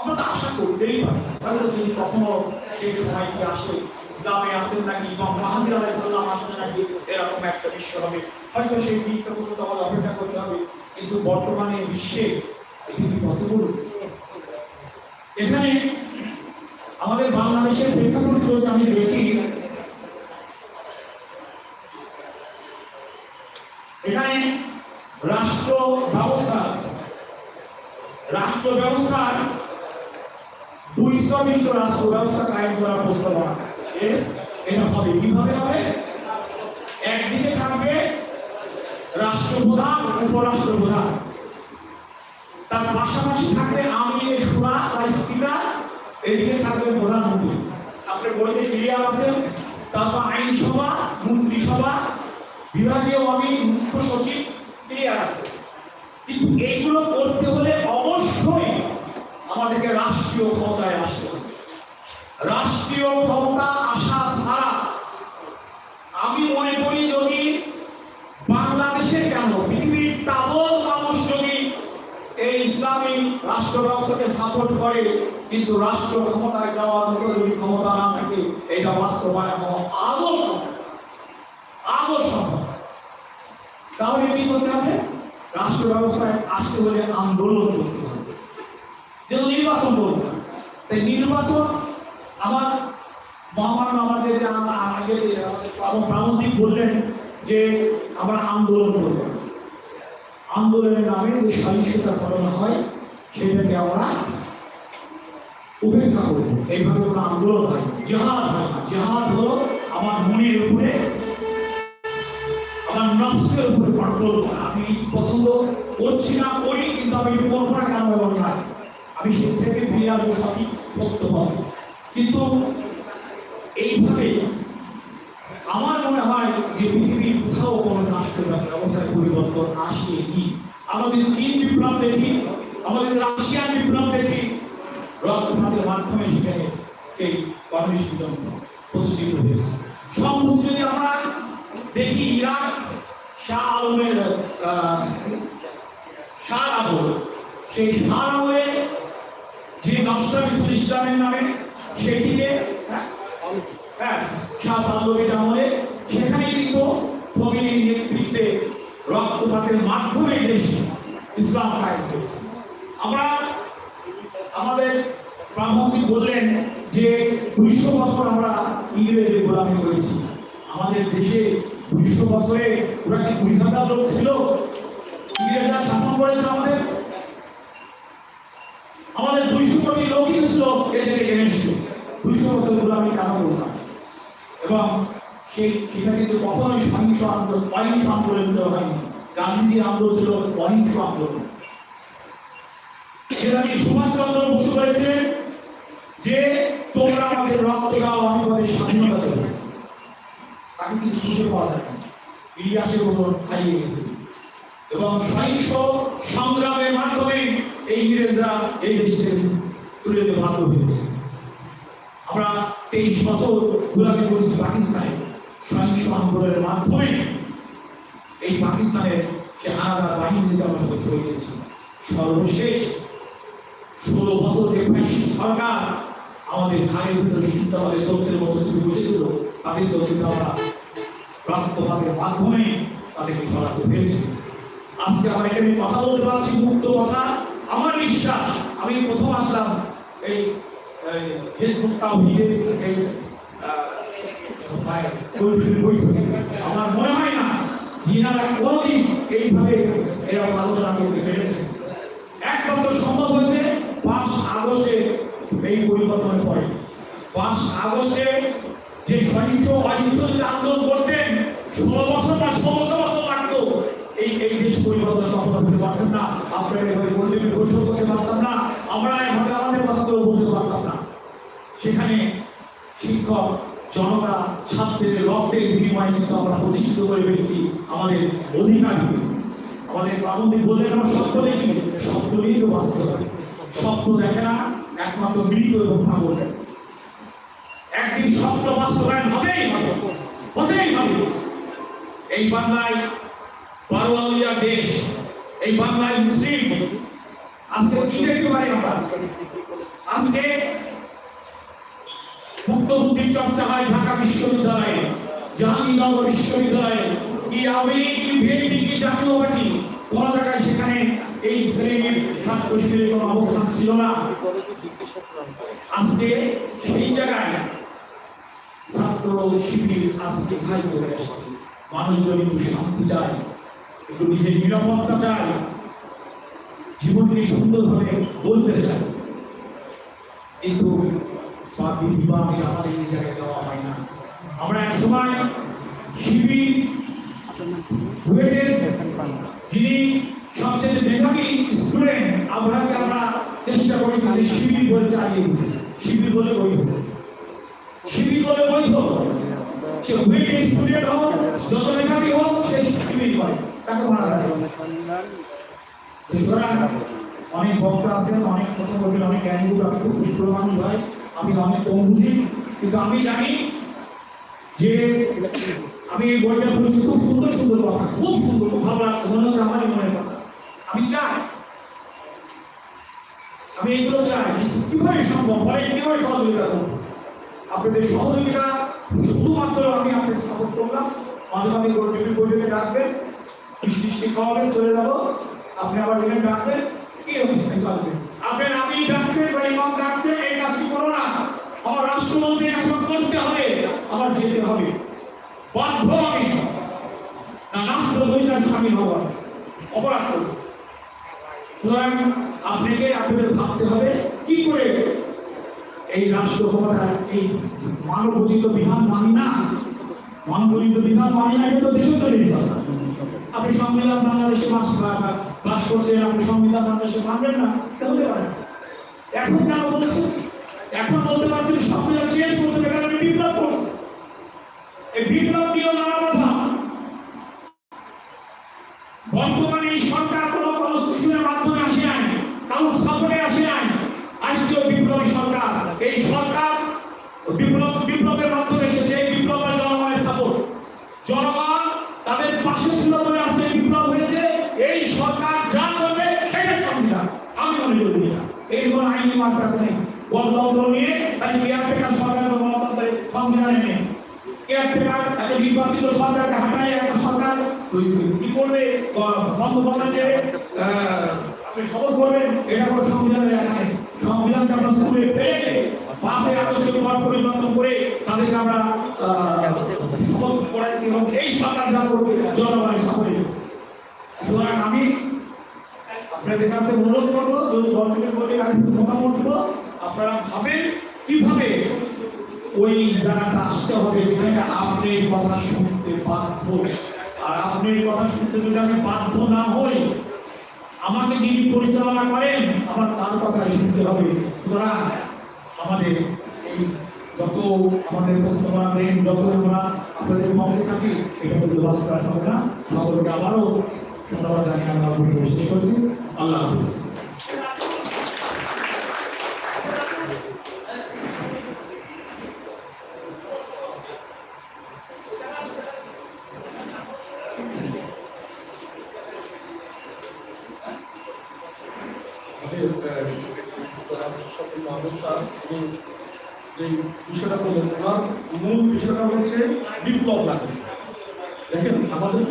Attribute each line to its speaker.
Speaker 1: আমরা তো আশা করতেই পারি। তাহলে তিনি কখনো সেই সময়টি আসে? ইসলামে আসেন নাকি? এবং মাহাদির আলাইসাল্লাম আসেন নাকি? এরকম একটা বিশ্ব হবে। হয়তো সেই দিনটা পর্যন্ত আমাদের অপেক্ষা করতে হবে। কিন্তু বর্তমানে বিশ্বে এটি কি পসিবল এখানে আমাদের বাংলাদেশের প্রেক্ষাপট আমি দেখি, এখানে রাষ্ট্র ব্যবস্থা রাষ্ট্র ব্যবস্থার স্তবিষ্ট রাষ্ট্র ব্যবস্থা কায়েম করার প্রস্তাবনা এ- এটা হবে। কীভাবে হবে? একদিকে থাকবে রাষ্ট্রপ্রধান, উপরাষ্ট্রপ্রধান। তার পাশাপাশি থাকবে আমির সুরা বা স্পিকার, এদিকে থাকবে প্রধানমন্ত্রী। আপনি বইতে ক্লিয়ার আছেন তারপর আইনসভা, মন্ত্রিসভা, বিভাগীয় আমি মুখ্য সচিব ক্লিয়ার আছে। কিন্তু এইগুলো করতে হলে অবশ্যই আমাদেরকে রাষ্ট্রীয় ক্ষমতায় আসতে হবে রাষ্ট্রীয় ক্ষমতা আসা ছাড়া আমি মনে করি যদি বাংলাদেশের কেন, পৃথিবীর তাবৎ মানুষ যদি এই ইসলামী রাষ্ট্র ব্যবস্থাকে সাপোর্ট করে, কিন্তু রাষ্ট্র ক্ষমতায় যাওয়ার মতো যদি ক্ষমতা না থাকে, এটা বাস্তবায়ন হওয়া আদৌ আদৌ সম্ভব তাহলে কি করতে হবে? রাষ্ট্র ব্যবস্থায় আসতে হলে আন্দোলন করতে হবে। যেন নির্বাচন করতে তাই নির্বাচন আমার মহামান্য আমাদের যে আগে প্রাবন্ধিক বললেন যে আমরা আন্দোলন করব। আন্দোলনের নামে যে সহিংসতা ঘটনা হয়, সেটাকে আমরা উপেক্ষা করব। এইভাবে কোনো আন্দোলন হয়। জেহাদ হয় না। জেহাদ হলো আমার মনের উপরে, আমার নফসের উপরে কন্ট্রোল করা। আমি পছন্দ করছি না করি, কিন্তু আমি করব না কেন না। সে থেকে ফিরে আসব সঠিক সত্য পাবো কিন্তু এইভাবে আমার মনে হয় যে পৃথিবীর কোথাও কোনো রাষ্ট্র ব্যবস্থায় পরিবর্তন আসেনি। আমাদের চীন বিপ্লব দেখি, আমাদের রাশিয়ান বিপ্লব দেখি, রক্তপাতের মাধ্যমে সেখানে এই কমিউনিস্ট প্রতিষ্ঠিত হয়েছে। সম্প্রতি যদি আমরা দেখি ইরাক, শাহ আলমের শাহ আবল, সেই শাহ আলমের যে নকশা ইসলাম ইসলামের নামে সেটিকে হ্যাঁ, হ্যাঁ শাহ পাল্লবীর আমলে সেখানে কিন্তু ফমিনীর নেতৃত্বে রক্তপাতের মাধ্যমে দেশে ইসলাম কায়েম করেছে। আমরা আমাদের ব্রাহ্মণী বললেন যে দুইশো বছর আমরা ইংরেজের গোলামি করেছি। আমাদের দেশে দুইশো বছরে ওরা কি দুই হাজার লোক ছিল? ইংরেজরা শাসন করেছে আমাদের? কোটি লোকই ছিল এদের এগেনস্টে দুইশো বছর গোলামি কেন করলাম এবং সেই সেটা কিন্তু কখনোই সহিংস আন্দোলন অহিংস আন্দোলন হয়নি। গান্ধীজির আন্দোলন ছিল অহিংস আন্দোলন। সেটা কি সুভাষচন্দ্র বসু করেছিলেন যে, তোমরা আমাদের রক্ত দাও আমি তোমাদের স্বাধীনতা দেবো। তাকে কিন্তু শুনতে পাওয়া যায় ইতিহাসের উপর হারিয়ে গেছে। এবং সহিংস সংগ্রামের মাধ্যমে এই ইংরেজরা এই দেশে তুলে দিতে বাধ্য হয়েছে। আমরা তেইশ বছর গুলামি করেছি পাকিস্তানে, সহিংস আন্দোলনের মাধ্যমে। এই পাকিস্তানের যে হানাদার বাহিনীকে আমরা সহ্য হয়ে গেছি সর্বশেষ ষোলো বছর যে ফ্যাসিস্ট সরকার আমাদের ঘাড়ের ভিতরে সিদ্ধাবাদের দক্ষিণের মতো ছিল বসেছিল, তাদের দক্ষিণ আমরা রক্তপাতের মাধ্যমে তাদেরকে সরাতে পেরেছি। আজকে আমরা এখানে কথা বলতে পারছি, মুক্ত কথা। আমার বিশ্বাস, আমি প্রথম আসলাম এই ফেসবুক তাওহীদের এই সভায় কর্মীদের বৈঠকে। আমার মনে হয় না যিনারা কোনোদিন এইভাবে এরকম আলোচনা করতে পেরেছে। একমাত্র সম্ভব হয়েছে পাঁচ আগস্টে এই পরিবর্তনের পরে। পাঁচ আগস্টে যে সহিংস অহিংস যদি আন্দোলন করতেন, ষোলো বছর বা ষোলোশো বছর লাগতো। এই এই দেশ পরিবর্তন কখনো হতে পারতেন না। আপনারা এভাবে গরিবের বৈঠক করতে পারতাম না। আমরা এভাবে কথাগুলো পারতাম না। সেখানে শিক্ষক, জনতা, ছাত্রের রক্তের বিনিময়ে কিন্তু আমরা প্রতিষ্ঠিত করে পেরেছি আমাদের অধিকারকে। আমাদের প্রাবন্ধিক বললেন আমরা স্বপ্ন দেখি স্বপ্ন নিয়েই তো হবে। স্বপ্ন দেখে না, একমাত্র মৃত এবং পাগল। একদিন স্বপ্ন বাস্তবায়ন হবেই হবে, হতেই হবে। এই বাংলায় বারোয়ালিয়া দেশ, এই বাংলায় মুসলিম, আজকে কি দেখতে পারি আমরা? আজকে বুদ্ধির চর্চা হয় ঢাকা বিশ্ববিদ্যালয়ে, জাহাঙ্গীরনগর বিশ্ববিদ্যালয়ে। কি আমি, কি বিএনপি, কি জাতীয় পার্টি? কোন জায়গায় সেখানে এই শ্রেণির ছাত্র শিবিরের কোনো অবস্থান ছিল না। আজকে সেই জায়গায় ছাত্র শিবির আজকে খাই চলে এসেছে মানুষজন একটু শান্তি চায়, একটু নিজের নিরাপত্তা চায়, জীবনকে সুন্দরভাবে বলতে চায়। কিন্তু আমরা এক শিবির যিনি সবচেয়ে মেধাবী স্টুডেন্ট আমরাকে আমরা চেষ্টা করেছি যে শিবির বলে চালিয়ে দিতে। শিবির বলে বৈধ। শিবির বলে বৈধ। সে বুয়েটের স্টুডেন্ট হোক, যত মেধাবী হোক, সে শিবির করে। তাকে মারা অনেক বক্তা আছেন, অনেক কথা বলবেন অনেক জ্ঞানীগুলো আমি খুব মানুষ ভাই আমি অনেক কম বুঝি কিন্তু আমি জানি যে আমি এই বইটা পড়েছি, খুব সুন্দর সুন্দর কথা, খুব সুন্দর, খুব ভালো লাগছে, মনে হচ্ছে আমারই মনের কথা। আমি চাই, আমি এগুলো চাই কীভাবে সম্ভব? হয় কীভাবে সহযোগিতা করব? আপনাদের সহযোগিতা শুধুমাত্র আমি আপনাদের সাপোর্ট করলাম। মাঝে মাঝে করে টিভি বইটাকে ডাকবেন মিষ্টি মিষ্টি খাওয়াবেন, চলে যাব। আপনি আবার ডাকবেন। আপনার আমি ডাকছেন বা ইমাম ডাকছেন, এই কাজটি করো না। আমার রাষ্ট্রমন্ত্রী এখন করতে হবে, আমার যেতে হবে। অপরাধ আপনাকে, আপনাদের ভাবতে হবে, কি করে এই রাষ্ট্র ক্ষমতা এই মানবচিত বিধান মানি না? মানবচিত বিধান মানি না, এটা তো কথা। আপনি সংবিধান বাংলাদেশে বাস বাস করছেন আপনি সংবিধান বাংলাদেশে মানবেন না। তা হতে পারে এখন কেন বলছেন এখন বলতে পারছেন সংবিধান চেঞ্জ করতে হবে কারণ বিপ্লব করছি। এই বিপ্লব নিয়েও নানা কথা। বর্তমানে এই সরকার কোনো কনস্টিটিউশনের মাধ্যমে আসে নাই, কারও সাপোর্টে আসে নাই। আজকেও বিপ্লবী সরকার। এই সরকার বিপ্লব বিপ্লবের মাধ্যমে এসেছে এই বিপ্লবের জনগণের সাপোর্ট জনগণ তাদের পাশে ছিল বলে আজকে এই বিপ্লব হয়েছে এই সরকার যা করবে সেটা সংবিধান আমি মনে করি এটা এই নেই গণতন্ত্র নিয়ে তাই কেয়ারটেকার সরকার বা গণতন্ত্রের সংবিধানে নেই কেয়ারটেকার তাদের নির্বাচিত সরকারকে হাঁটাই একটা সরকার। তৈরি করবে। কি করবে বঙ্গবন্ধু আপনি শপথ করবেন, এটা কোনো সংবিধানে লেখা নেই। সংবিধানকে আমরা স্কুলে ফেলে পাশে আদর্শ পরিবর্তন করে তাদেরকে আমরা শপথ করাইছি এবং এই সরকার যা করবে, জনগণের সামনে সুতরাং আমি আপনাদের কাছে অনুরোধ করব যদি গভর্নমেন্টের বলে আমি মতামত দেবো আপনারা ভাবেন কীভাবে ওই জায়গাটা আসতে হবে যেখানে আপনি কথা শুনতে বাধ্য? আর আপনি কথা শুনতে যদি আমি বাধ্য না হই, আমাকে যিনি পরিচালনা করেন, আমার তার কথাই শুনতে হবে। সুতরাং আমাদের এই যত আমাদের দেন, যত আমরা আপনাদের মধ্যে থাকি, এটা বাস করা হবে না। সকলকে আবারও ধন্যবাদ জানিয়ে আমরা শেষ করছি। আল্লাহ হাফিজ।
Speaker 2: যে বিষয়টা বললেন ওনার মূল বিষয়টা হচ্ছে বিপ্লব লাগবে দেখেন আমাদের